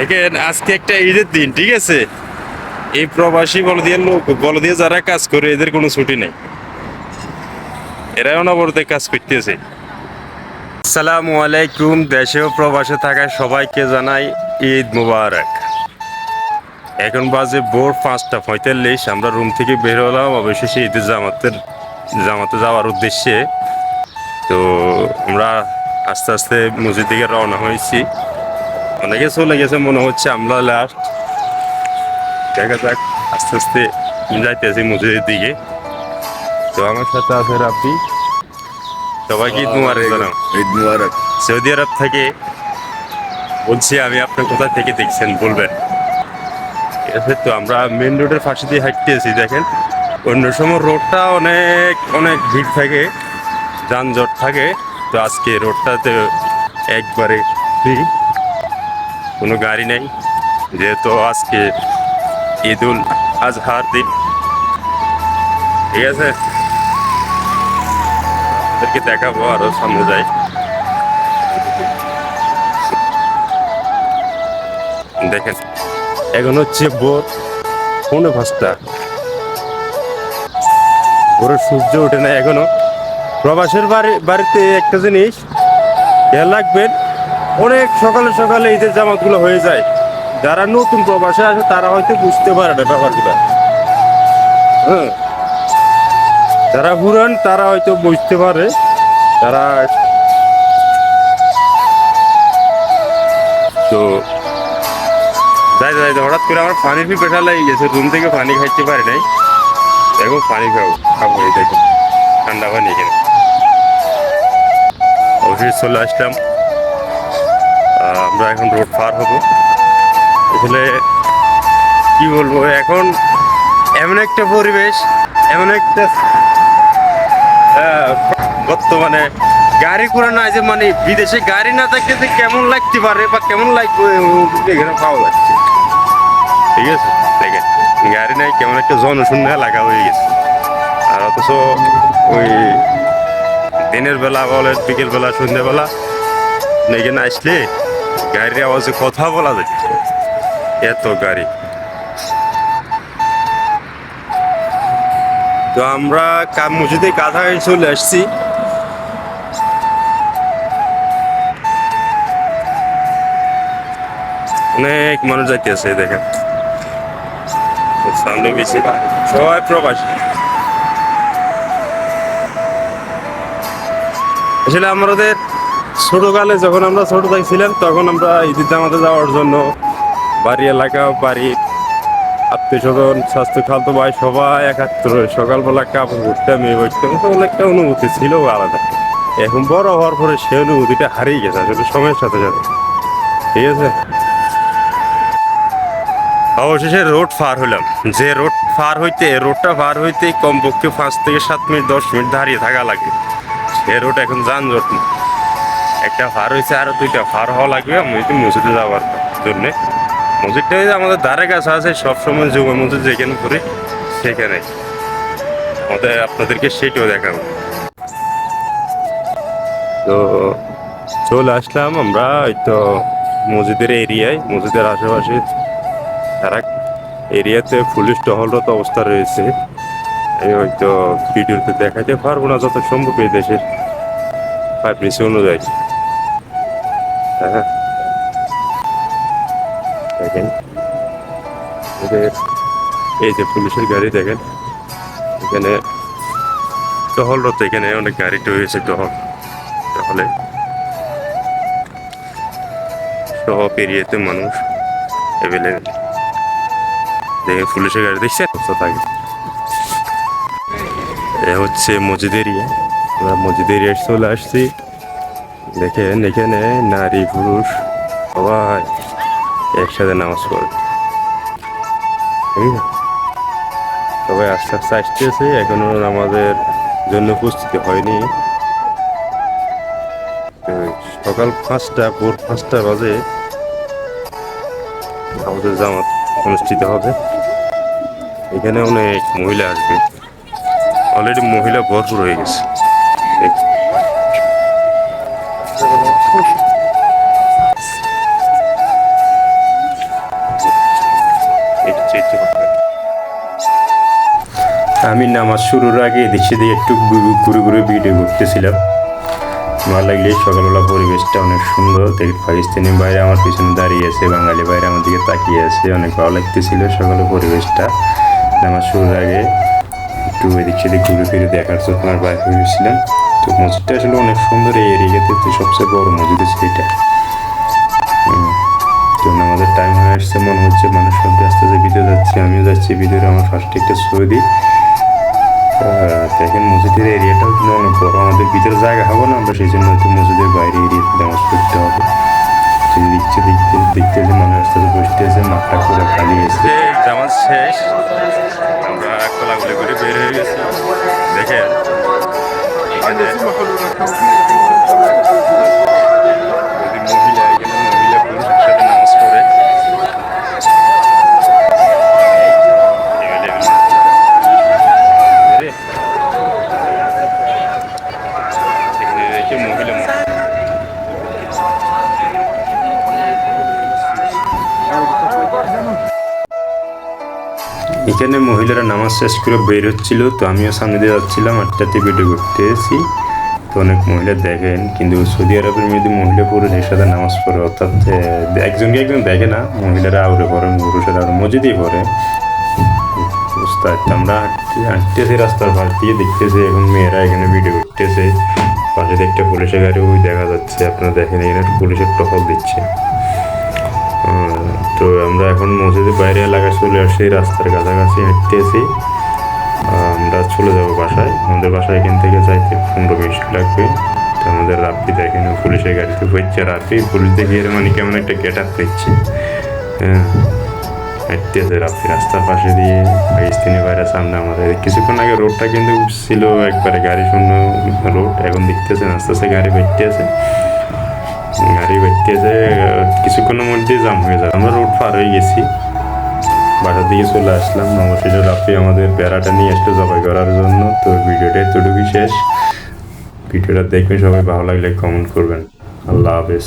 দেখেন, আজকে একটা ঈদের দিন, ঠিক আছে? এই প্রবাসী বলদিয়ার লোক, বলদিয়া যারা কাজ করে, এদের কোনো ছুটি নেই। এরা অনবরতে কাজ করতেছে। আসসালামু আলাইকুম দেশেও প্রবাসে থাকা সবাইকে জানাই ঈদ মুবারক। এখন বাজে ভোর পাঁচটা পঁয়তাল্লিশ, আমরা রুম থেকে বের হলাম, অবশেষে ঈদের জামাতের, জামাতে যাওয়ার উদ্দেশ্যে। তো আমরা আস্তে আস্তে মসজিদ দিকে রওনা হয়েছি। অনেকে চলে গেছে মনে হচ্ছে আমরা লাস্ট দেখা যাক আস্তে আস্তে যাইতেছি মসজিদের দিকে। তো আমার সাথে আছে রাব্বি। সবাইকে ঈদ মুবারক জানাম ঈদ মুবারক। সৌদি আরব থেকে বলছি আমি আপনার কোথা থেকে দেখছেন বলবেন? ঠিক আছে তো আমরা মেন রোডের পাশে দিয়ে হাঁটতে আছি দেখেন। অন্য সময় রোডটা অনেক অনেক ভিড় থাকে যানজট থাকে। তো আজকে রোডটাতে একবারে ফ্রি কোনো গাড়ি নেই। যেহেতু আজকে ঈদুল আজহার দিন। ঠিক আছে? আপনাদেরকে দেখাবো, আরও সামনে যাই। দেখেন, এখন হচ্ছে ভোর পৌনে পাঁচটা। ভোরে সূর্য ওঠে না এখনও। প্রবাসের বাড়ি বাড়িতে একটা জিনিস খেয়াল রাখবেন অনেক সকালে সকালে ঈদের জামাতগুলো হয়ে যায়। যারা নতুন প্রবাসে আসে, তারা হয়তো বুঝতে পারে না ব্যাপারগুলো। হ্যাঁ। যারা পুরান তারা হয়তো বুঝতে পারে। তারা তো যাই যাই হঠাৎ করে আমার পানির পেশা লেগে গেছে। রুম থেকে পানি খাইতে পারি নাই। দেখো, পানি খাব খাব, এই দেখো। ঠান্ডা পানি এখানে। অবশ্যই চলে আসলাম। আমরা এখন রোড পার হব। আসলে কি বলব, এখন এমন একটা পরিবেশ, এমন একটা বর্তমানে গাড়ি করে না যে মানে বিদেশে গাড়ি না থাকলে যে কেমন লাগতে পারে বা কেমন লাগবে এখানে পাওয়া যাচ্ছে ঠিক আছে? দেখেন, গাড়ি নাই, কেমন একটা জনশূন্য এলাকা হয়ে গেছে। আর অথচ ওই দিনের বেলা বলে বিকেল বেলা, সন্ধ্যেবেলা এখানে আসলে গাড়ির আওয়াজে কথা বলা যাচ্ছে এত গাড়ি। তো আমরা মসজিদে কাছাকাছি চলে আসছি। অনেক মানুষ যাইতেছে দেখেন। সামনে বেশি সবাই প্রবাসী। আসলে আমাদের ছোটকালে যখন আমরা ছোট থাকছিলাম তখন আমরা ঈদের জামাতে যাওয়ার জন্য বাড়ি, এলাকা, বাড়ি, আত্মীয় স্বজন, স্বাস্থ্য, খালতো ভাই, সবাই একাত্র সকালবেলা কাপড় ঘুরতাম মেয়ে বসতাম তখন একটা অনুভূতি ছিল আলাদা। এখন বড় হওয়ার পরে সে অনুভূতিটা হারিয়ে গেছে, আসলে সময়ের সাথে সাথে। ঠিক আছে? অবশেষে রোড পার হলাম। যে রোড পার হইতে, রোডটা পার হইতে কমপক্ষে পাঁচ থেকে সাত মিনিট, দশ মিনিট দাঁড়িয়ে থাকা লাগে। সে রোড এখন যানজট না একটা পার হয়েছে আরও দুইটা পার হওয়া লাগবে। মসজিদে মসজিদে যাওয়ার জন্য। মসজিদটা যে আমাদের ধারে কাছে আছে, সবসময় যুব মসজিদ যেখানে করি, সেখানে। আমাদের আপনাদেরকে সেটাও দেখাবো। তো চলে আসলাম আমরা ওই তো মসজিদের এরিয়ায়, মসজিদের আশেপাশে। তারা এরিয়াতে পুলিশ টহলরত অবস্থা রয়েছে। আমি হয়তো ভিডিওতে দেখাতে পারব না, যত সম্ভব এই দেশের। অনুযায়ী। হ্যাঁ। দেখেন। এই যে পুলিশের গাড়ি দেখেন। এখানে টহলরত এখানে অনেক গাড়ি রয়েছে টহল। তাহলে সব এরিয়াতে মানুষ অ্যাভেলেবেল দেখে পুলিশের গাড়ি দেখছে থাকে এ হচ্ছে মসজিদ এরিয়া। আমরা মসজিদ এরিয়ায় চলে আসছি। দেখেন এখানে নারী, পুরুষ, সবাই একসাথে নামাজ পড়ে। ঠিক? সবাই আস্তে আস্তে আসতেছে, এখনও আমাদের জন্য প্রস্তুতি হয়নি। সকাল পাঁচটা, ভোর পাঁচটা বাজে আমাদের জামাত অনুষ্ঠিত হবে। এখানে অনেক মহিলা আসবে। অলরেডি মহিলা ভরপুর হয়ে গেছে। নামাজ শুরুর আগে এদিক সেদিক একটু ঘুরে ঘুরে ভিডিও করতেছিলাম। ভালো লাগলে সকালবেলা পরিবেশটা অনেক সুন্দর। দেখি পাকিস্তানি বাইরে আমার পিছনে দাঁড়িয়ে আছে, বাঙালি বাইরে আমার দিকে তাকিয়ে আছে। অনেক ভালো লাগতেছিল সকালে পরিবেশটা। নামাজ শুরুর আগে একটু এদিক সেদিক ঘুরে ফিরে দেখার জন্য আমার বাইরে হয়েছিলাম তো মসজিদটা আসলে অনেক সুন্দর এই এরিয়াতে তো সবচেয়ে বড় মসজিদ আছে এটা। তো আমাদের টাইম হয়ে আসছে, মনে হচ্ছে মানুষ সব আস্তে আস্তে ভিতরে যাচ্ছে। আমিও যাচ্ছি ভিতরে আমার ফার্স্টে একটা ছবি দিই। দেখেন মসজিদের এরিয়াটাও কিন্তু অনেক বড়। আমাদের ভিতরে জায়গা হবে না, আমরা সেই জন্য হয়তো মসজিদের বাইরে এরিয়াতে নামাজ পড়তে হবে। সেই দিকছে দেখতে দেখতে যে মানুষ আস্তে বসতে আছে, মাঠটা পুরো খালি আছে। যে জামাজ শেষ। আমরা কোলাগুলি করে বের হয়ে গেছি। দেখেন। এখানে মহিলারা নামাজ শেষ করে বের হচ্ছিল, তো আমিও সামনে দিয়ে যাচ্ছিলাম আটটাতে ভিডিও করতে এসেছি। তো অনেক মহিলা দেখেন, কিন্তু সৌদি আরবের মধ্যে মহিলা পুরুষ একসাথে নামাজ পড়ে, অর্থাৎ একজনকে একজন দেখে না, মহিলারা আউরে পড়ে পুরুষেরা আউরে, মসজিদেই পড়ে। উস্তাদ, আমরা হাঁটতে, হাঁটতেছি, রাস্তার পাশ দিয়ে দেখতেছি, এখন মেয়েরা এখানে ভিডিও করতেছে। পাশে একটা পুলিশের গাড়ি, ওই দেখা যাচ্ছে, আপনারা দেখেন, এখানে পুলিশের টহল দিচ্ছে। তো আমরা এখন মসজিদের বাইরে এলাকায় চলে আসছি রাস্তার কাছাকাছি হাঁটতেছি। আমরা চলে যাব বাসায়। আমাদের বাসায় এখান থেকে যাইতে পনেরো মিনিট লাগবে। তো আমাদের রাব্বি দেখেন, পুলিশের গাড়িতে হচ্ছে রাব্বি। পুলিশ দেখে এর মানে কেমন একটা গেট আপ দিচ্ছে। হ্যাঁ হাঁটতেছে রাব্বি রাস্তার পাশে দিয়ে। পাকিস্তানি বাইরের সামনে আমাদের। কিছুক্ষণ আগে রোডটা কিন্তু ছিল একবারে গাড়ি শূন্য রোড। এখন দেখতেছেন, আস্তে আস্তে গাড়ি বেরতেছে গাড়ি বেরতেছে কিছুক্ষণের মধ্যে জাম হয়ে যায়। আমরা রোড পার হয়ে গেছি। বাসার দিকে চলে আসলাম। নমস্কার রাফি আমাদের বেড়াটা নিয়ে আসলো জবাই করার জন্য। তো ভিডিওটা এতটুকুই শেষ। ভিডিওটা দেখবেন, সবাই ভালো লাগলে কমেন্ট করবেন। আল্লাহ হাফেজ।